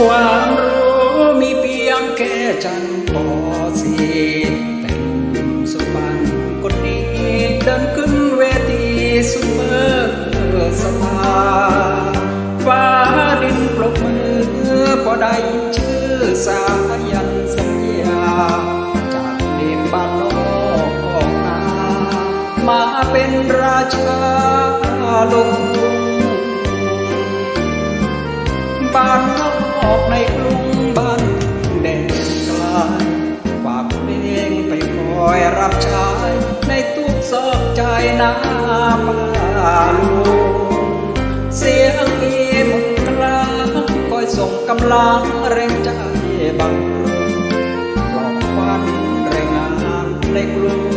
ความรู้มีเพียงแค่ฉันพอสีแต่งสุพรรณคนนี้เดินขึ้นเวทีซุปเปอสตาฟ้าดินปรบมือพอได้ยินชื่อสายันสัญญาจากเด็กบ้านนอกออกนามาเป็นราชาลง รับใช้ในทุกซอกใจนาป่าลุงเสียงอีมนต์คลางคอยส่งกำลังเร่งใจบังปลอบควันแรงงานในกลุง